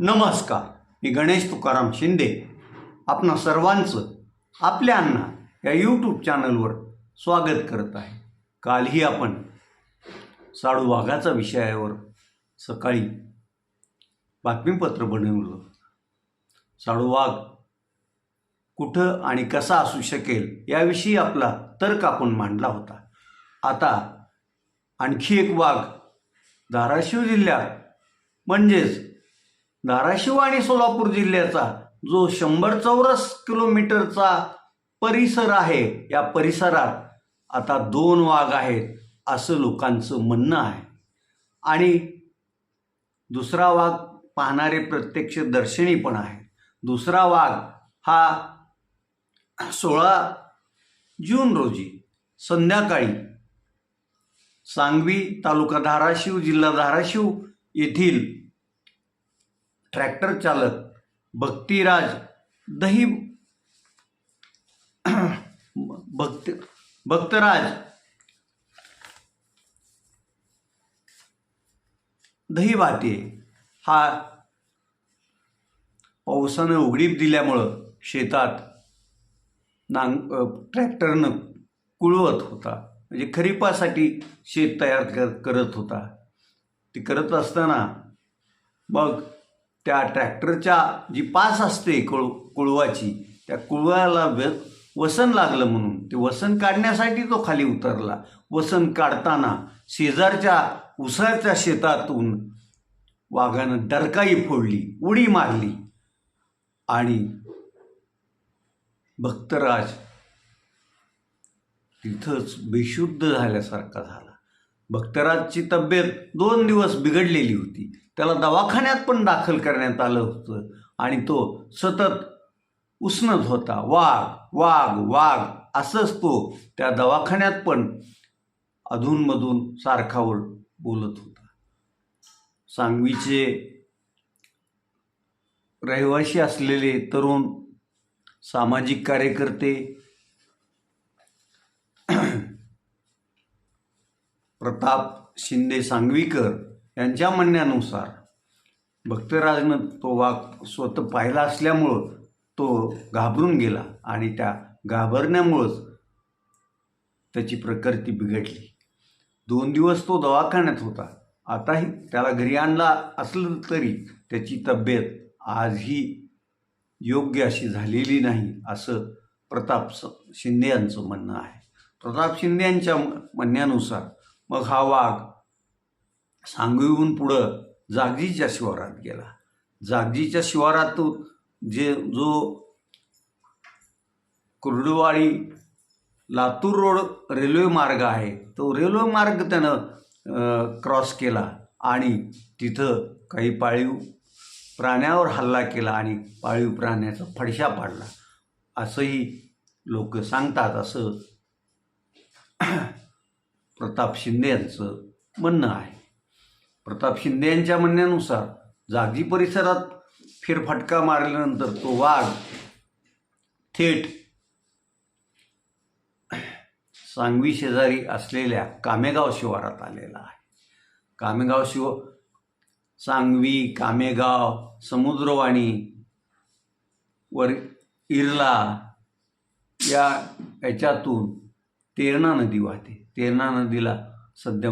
नमस्कार. मी गणेश तुकाराम शिंदे. आपणा सर्वांचं आपल्या अण्णा या यूट्यूब चॅनलवर स्वागत करत आहे. कालही आपण साडू वाघाचा विषयावर सकाळी बातमीपत्र बनवलं. साडू वाघ कुठं आणि कसा असू शकेल याविषयी आपला तर्क आपण मांडला होता. आता आणखी एक वाघ धाराशिव जिल्ह्यात म्हणजेच धाराशिव आणि सोलापूर जिल्ह्याचा जो शंभर चौरस किलोमीटरचा परिसर आहे या परिसरात आता दोन वाघ आहेत असं लोकांचं म्हणणं आहे. आणि दुसरा वाघ पाहणारे प्रत्यक्ष दर्शनी पण आहे दुसरा वाघ हा सोळा जून रोजी संध्याकाळी सांगवी तालुका धाराशिव जिल्हा धाराशिव येथील ट्रॅक्टर चालक भक्तिराज दही भक्त भक्तराज दहीवाते हा पावसानं उघडीप दिल्यामुळं शेतात नांग ट्रॅक्टरनं कुळवत होता. म्हणजे खरीपासाठी शेत तयार कर करत होता. ते करत असताना मग त्या ट्रॅक्टरच्या जी पास असते कुळ कुळवाची त्या कुळवाला व वसन लागलं म्हणून. ते वसन काढण्यासाठी तो खाली उतरला. वसन काढताना शेजारच्या उसाच्या शेतातून वाघानं डरकाई फोडली उडी मारली. आणि भक्तराज तिथंच बेशुद्ध झाल्यासारखा झाला. भक्तराजची तब्येत दोन दिवस बिघडलेली होती. त्याला दवाखान्यात पण दाखल करण्यात आलं होतं. आणि तो सतत उष्णत होता. वाघ वाघ वाघ असंच तो त्या दवाखान्यात पण अधूनमधून सारखावर बोलत होता. सांगवीचे रहिवाशी असलेले तरुण सामाजिक कार्यकर्ते प्रताप शिंदे सांगवीकर यांच्या म्हणण्यानुसार भक्तराजनं तो वाघ स्वतः पाहिला असल्यामुळं तो घाबरून गेला आणि त्या घाबरण्यामुळंच त्याची प्रकृती बिघडली. दोन दिवस तो दवाखान्यात होता. आताही त्याला घरी आणला असलं तरी त्याची तब्येत आजही योग्य अशी झालेली नाही असं प्रताप शिंदे यांचं म्हणणं आहे. प्रताप शिंदे यांच्या म्हणण्यानुसार मग हा वाघ सांगवीहून पुढं जागजीच्या शिवारात गेला. जागजीच्या शिवारातून जे जो कुर्डुवाडी लातूर रोड रेल्वे मार्ग आहे तो रेल्वे मार्ग त्यानं क्रॉस केला आणि तिथं काही पाळीव प्राण्यावर हल्ला केला आणि पाळीव प्राण्याचा फडशा पाडला. असंही लोक सांगतात असं प्रताप शिंदे यांचं म्हणणं आहे. प्रताप शिंदे यांच्या म्हणण्यानुसार जागी परिसरात फेरफटका मारल्यानंतर तो वाघ थेट सांगवी शेजारी असलेल्या कामेगाव शिवारात आलेला आहे. कामेगाव शिव सांगवी कामेगाव समुद्रवाणी वर इरला या याच्यातून तेरणा नदी वाहते. तेरणा नदीला सध्या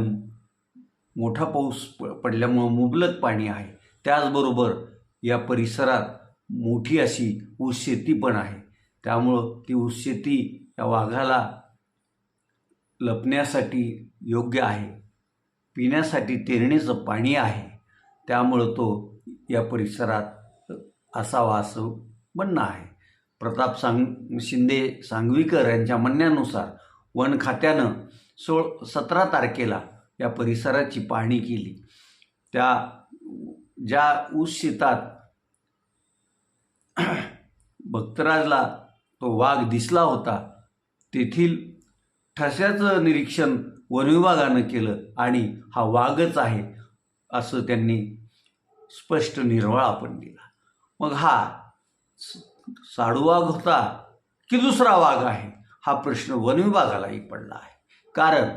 मोठा पाऊस प पडल्यामुळं मुबलक पाणी आहे. त्याचबरोबर या परिसरात मोठी अशी ऊस शेती पण आहे. त्यामुळं ती ऊस शेती या वाघाला लपण्यासाठी योग्य आहे. पिण्यासाठी तेरणीचं पाणी आहे. त्यामुळं तो या परिसरात असावा असं म्हणणं आहे. प्रताप सांग शिंदे सांगवीकर यांच्या म्हणण्यानुसार वन खात्यानं सोळ सतरा तारखेला या परिसराची पाहणी केली. त्या ज्या ऊस शेतात भक्तराजला तो वाघ दिसला होता तेथील ठश्याचं निरीक्षण वनविभागानं केलं आणि हा वाघच आहे असं त्यांनी स्पष्ट निर्वाळा पण दिला. मग हा स- साडूवाघ होता की दुसरा वाघ आहे? हा प्रश्न वनविभागालाही पडला आहे. कारण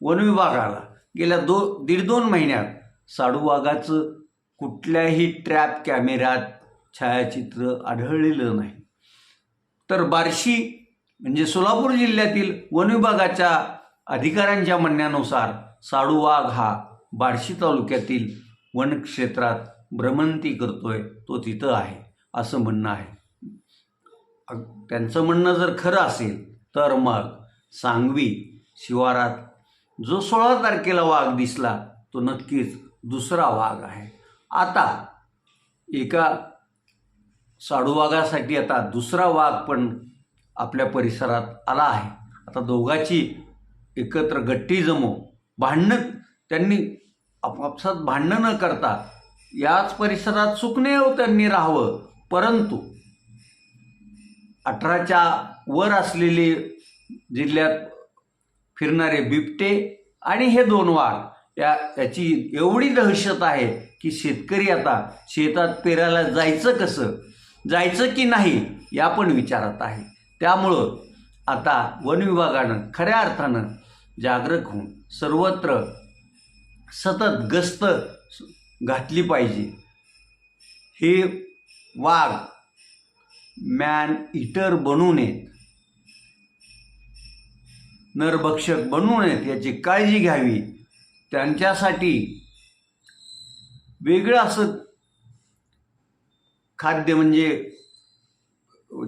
वनविभागाला गेल्या दो दीड दोन महिन्यात साडूवाघाचं कुठल्याही ट्रॅप कॅमेऱ्यात छायाचित्र आढळलेलं नाही. तर बार्शी म्हणजे सोलापूर जिल्ह्यातील वनविभागाच्या अधिकाऱ्यांच्या म्हणण्यानुसार साडूवाघ हा बार्शी तालुक्यातील वनक्षेत्रात भ्रमंती करतोय तो तिथं आहे असं म्हणणं आहे. त्यांचं म्हणणं जर खरं असेल तर मग सांगवी शिवारात जो सोळा तारखेला वाघ दिसला तो नक्कीच दुसरा वाघ आहे. आता एका साडूवाघासाठी आता दुसरा वाघ पण आपल्या परिसरात आला आहे. आता दोघाची एकत्र गट्टी जमो भांडणं त्यांनी आपापसात भांडणं न करता याच परिसरात सुखनेव त्यांनी राहावं. परंतु अठराच्या वर असलेले जिल्ह्यात फिरणारे बिबटे आणि हे दोन वाघ. या याची एवढी दहशत आहे की शेतकरी आता शेतात पेरायला जायचं कसं? जायचं की नाही या पण विचारात आहे. त्यामुळं आता वन विभागानं खऱ्या अर्थानं जागरूक होऊन सर्वत्र सतत गस्त घातली पाहिजे. हे वाघ मॅन इटर बनू नयेत. नरभक्षक बनू नयेत याची काळजी घ्यावी. त्यांच्यासाठी वेगळं असं खाद्य म्हणजे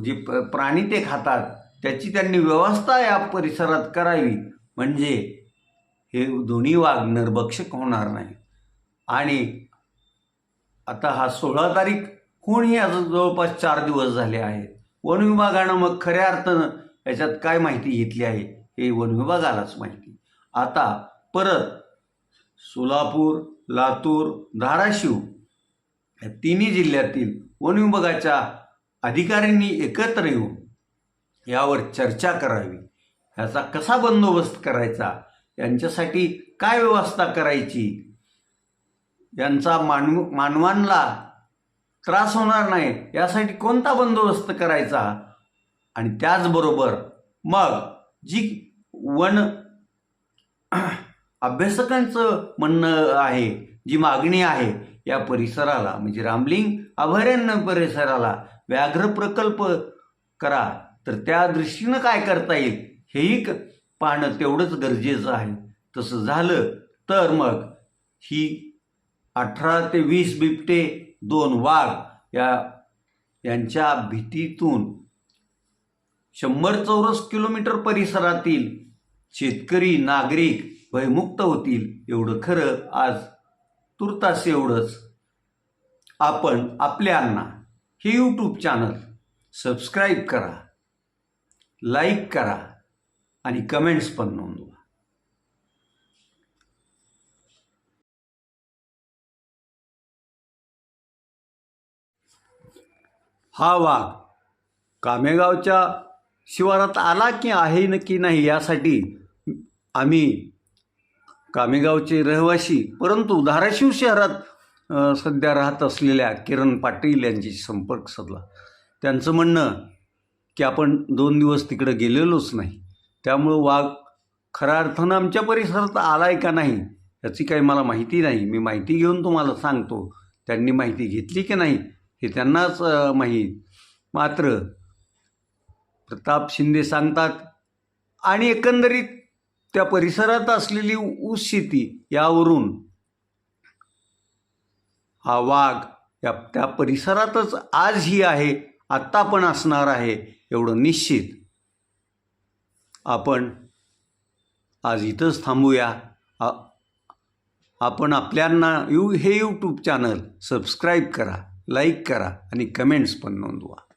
जे प्राणी ते खातात त्याची त्यांनी व्यवस्था या परिसरात करावी. म्हणजे हे दोन्ही वाघ नरभक्षक होणार नाही आणि आता हा सोळा तारीख होऊनही आज जवळपास चार दिवस झाले आहेत. वन विभागानं मग खऱ्या अर्थानं याच्यात काय माहिती घेतली आहे? हे वन विभागालाच माहिती. आता परत सोलापूर लातूर धाराशिव या तिन्ही जिल्ह्यातील वन विभागाच्या अधिकाऱ्यांनी एकत्र येऊन यावर चर्चा करावी. ह्याचा कसा बंदोबस्त करायचा? यांच्यासाठी काय व्यवस्था करायची? यांचा मानव मानवांना त्रास होणार नाही यासाठी कोणता बंदोबस्त करायचा? आणि त्याचबरोबर मग जी वन अभ्यासकांचं म्हणणं आहे जी मागणी आहे या परिसराला म्हणजे रामलिंग अभयारण्य परिसराला व्याघ्र प्रकल्प करा. तर त्या दृष्टीनं काय करता येईल हेही क- पाहणं तेवढंच गरजेचं आहे. तसं झालं तर मग ही अठरा ते वीस बिबटे दोन वाघ या यांच्या भीतीतून शंभर चौरस किलोमीटर परिसरातील शेतकरी नागरिक भयमुक्त होतील एवढं खरं आज तुर्तास एवढंच. आपण आपल्यांना हे यूट्यूब चॅनल सबस्क्राईब करा लाईक करा आणि कमेंट्स पण नोंदवा. हा वाघ कामेगावच्या शिवारात आला की आहे न की नाही यासाठी आम्ही कामेगावचे रहिवासी परंतु धाराशिव शहरात सध्या राहत असलेल्या किरण पाटील यांची संपर्क साधला. त्यांचं म्हणणं की आपण दोन दिवस तिकडं गेलेलोच नाही. त्यामुळं वाघ खऱ्या अर्थानं आमच्या परिसरात आला आहे का नाही याची काही मला माहिती नाही. मी माहिती घेऊन तुम्हाला सांगतो त्यांनी माहिती घेतली की नाही हे त्यांनाच माहीत. मात्र प्रताप शिंदे सांगतात आणि एकंदरीत त्या परिसरात असलेली ऊस शेती यावरून हा वाघ या त्या परिसरातच आजही आहे आत्ता पण असणार आहे एवढं निश्चित. आपण आज इथंच थांबूया. आपण आपल्यांना यू हे यूट्यूब चॅनल सबस्क्राईब करा लाईक करा आणि कमेंट्स पण नोंदवा.